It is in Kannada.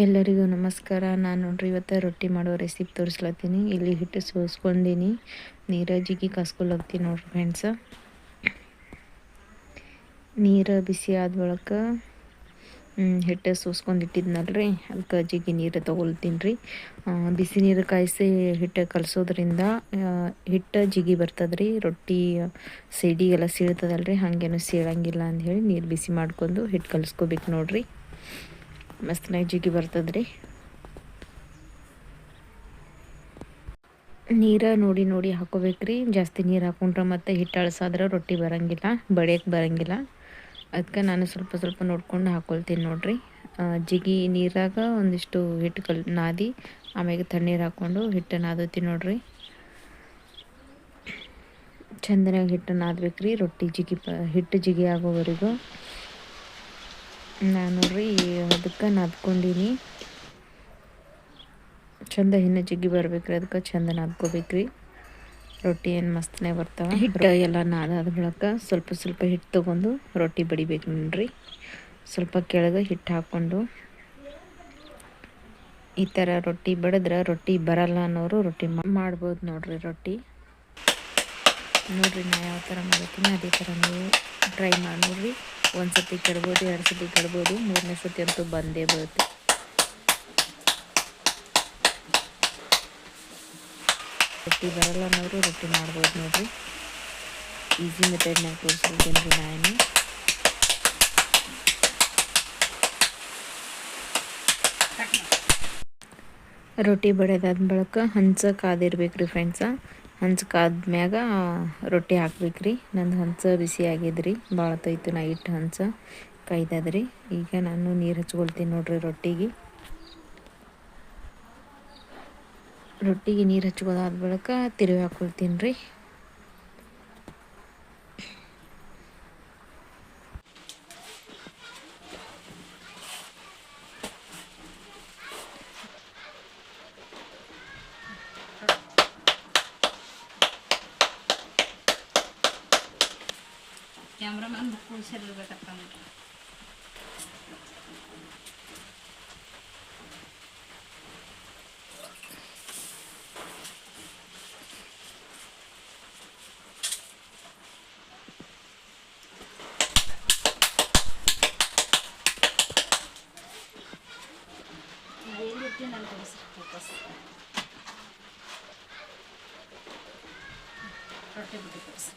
ಎಲ್ಲರಿಗೂ ನಮಸ್ಕಾರ. ನಾನು ನೋಡ್ರಿ, ಇವತ್ತು ರೊಟ್ಟಿ ಮಾಡೋ ರೆಸಿಪಿ ತೋರಿಸ್ಲತ್ತೀನಿ. ಇಲ್ಲಿ ಹಿಟ್ಟು ಸೋಸ್ಕೊಂಡಿನಿ. ನೀರು ಜಿಗಿ ಕಾಸ್ಕೊಳತ್ತೀನಿ ನೋಡ್ರಿ ಫ್ರೆಂಡ್ಸ ನೀರು ಬಿಸಿ ಆದ ಹಿಟ್ಟು ಸೋಸ್ಕೊಂಡು ಇಟ್ಟಿದ್ನಲ್ರಿ. ಅದಕ್ಕೆ ಜಿಗಿ ನೀರು ತೊಗೊಳ್ತೀನಿ ರೀ ಬಿಸಿ ನೀರು ಕಾಯಿಸಿ ಹಿಟ್ಟು ಕಲಸೋದ್ರಿಂದ ಹಿಟ್ಟು ಜಿಗಿ ಬರ್ತದ್ರಿ. ರೊಟ್ಟಿ ಸಿಡಿಗೆಲ್ಲ ಸೀಳ್ತದಲ್ರಿ. ಹಾಗೇನು ಸೀಳಂಗಿಲ್ಲ ಅಂಥೇಳಿ ನೀರು ಬಿಸಿ ಮಾಡ್ಕೊಂಡು ಹಿಟ್ಟು ಕಲಿಸ್ಕೋಬೇಕು ನೋಡ್ರಿ. ಮಸ್ತ್ನಾಗ ಜಿಗಿ ಬರ್ತದ್ರಿ. ನೀರ ನೋಡಿ ನೋಡಿ ಹಾಕೋಬೇಕ್ರಿ. ಜಾಸ್ತಿ ನೀರು ಹಾಕೊಂಡ್ರೆ ಮತ್ತೆ ಹಿಟ್ಟು ಅಳಸಾದ್ರೆ ರೊಟ್ಟಿ ಬರಂಗಿಲ್ಲ ಬಡಿಯಕ್ಕೆ ಬರಂಗಿಲ್ಲ. ಅದಕ್ಕೆ ನಾನು ಸ್ವಲ್ಪ ಸ್ವಲ್ಪ ನೋಡ್ಕೊಂಡು ಹಾಕೊಳ್ತೀನಿ ನೋಡ್ರಿ. ಜಿಗಿ ನೀರಾಗ ಒಂದಿಷ್ಟು ಹಿಟ್ಟು ಕಲ್, ನಾದಿ, ಆಮ್ಯಾಗ ತಣ್ಣೀರು ಹಾಕ್ಕೊಂಡು ಹಿಟ್ಟು ನಾದತ್ತೀನಿ ನೋಡ್ರಿ. ಚಂದನಾಗಿ ಹಿಟ್ಟು ನಾದ್ಬೇಕ್ರಿ, ರೊಟ್ಟಿ ಜಿಗಿ ಹಿಟ್ಟು ಜಿಗಿ ಆಗೋವರೆಗೂ. ನಾನು ನೋಡ್ರಿ ಅದಕ್ಕೆ ನಾದ್ಕೊಂಡೀನಿ ಚಂದ ಹಿನ್ನ ಜಿಗ್ಗಿ ಬರ್ಬೇಕ್ರಿ ಅದಕ್ಕೆ ಚಂದ ನಾದ್ಕೋಬೇಕ್ರಿ. ರೊಟ್ಟಿ ಏನು ಮಸ್ತನೇ ಬರ್ತಾವೆ. ಹಿಟ್ಟು ಎಲ್ಲ ನಾದಾದ ಬಳಕ ಸ್ವಲ್ಪ ಸ್ವಲ್ಪ ಹಿಟ್ಟು ತೊಗೊಂಡು ರೊಟ್ಟಿ ಬಡಿಬೇಕು ನೋಡ್ರಿ. ಸ್ವಲ್ಪ ಕೆಳಗೆ ಹಿಟ್ಟು ಹಾಕ್ಕೊಂಡು. ಈ ಥರ ರೊಟ್ಟಿ ಬಡಿದ್ರೆ ರೊಟ್ಟಿ ಬರಲ್ಲ ಅನ್ನೋರು ರೊಟ್ಟಿ ಮಾಡ್ಬೋದು ನೋಡ್ರಿ ರೊಟ್ಟಿ. ನೋಡ್ರಿ ನಾ ಯಾವ ಥರ ಮಾಡ್ತೀನಿ ಅದೇ ಥರ ನೀವು ಟ್ರೈ ಮಾಡಿ ನೋಡ್ರಿ. ಒಂದು ಸತಿ ಕೆಡ್ಬೋದು, ಎರಡು ಸತಿ ಕೆಡ್ಬೋದು, ಮೂರನೇ ಸತಿ ಅಂತೂ ಬಂದೇ ಬರುತ್ತೆ. ರೊಟ್ಟಿ ಬರಲ್ಲ ಅನ್ನೋರು ರೊಟ್ಟಿ ಮಾಡ್ಬೋದು ನೋಡ್ರಿ. ಈಸಿ ಮೆಥಡ್ನಾಗ ತೋರಿಸ್ಬಿಡ್ತೀನಿ ರೀ ನಾನು ರೊಟ್ಟಿ ಬಡಿಯೋದಾದ ಬಳಿಕ ಹಂಚ ಕಾದಿರ್ಬೇಕು ರೀ ಫ್ರೆಂಡ್ಸ ಹಂಚಕಾದ್ಮ್ಯಾಗ ರೊಟ್ಟಿ ಹಾಕ್ಬೇಕ್ರಿ. ನಂದು ಹಂಚ ಬಿಸಿ ಆಗಿದ್ರಿ. ಭಾಳ ತೈತು ನೈಟ್ ಹಂಚ ಕೈದದ್ರಿ ಈಗ ನಾನು ನೀರು ಹಚ್ಕೊಳ್ತೀನಿ ನೋಡ್ರಿ ರೊಟ್ಟಿಗೆ. ರೊಟ್ಟಿಗೆ ನೀರು ಹಚ್ಕೊದಾದ ಬಳಿಕ ತಿರುವಿ ಹಾಕೊಳ್ತೀನಿ ರೀ ಕ್ಯಾಮ್ರಾಮನ್ ಬುಕ್ ಉಳಿಸಿರ್ಬೇಕಪ್ಪ ಎಲ್ಲಿರ್ತೀನಿ ನಾನು ಫೋಕಸ್ ರೊಟ್ಟಿ ಬಿಟ್ಟು ತೋರಿಸಿ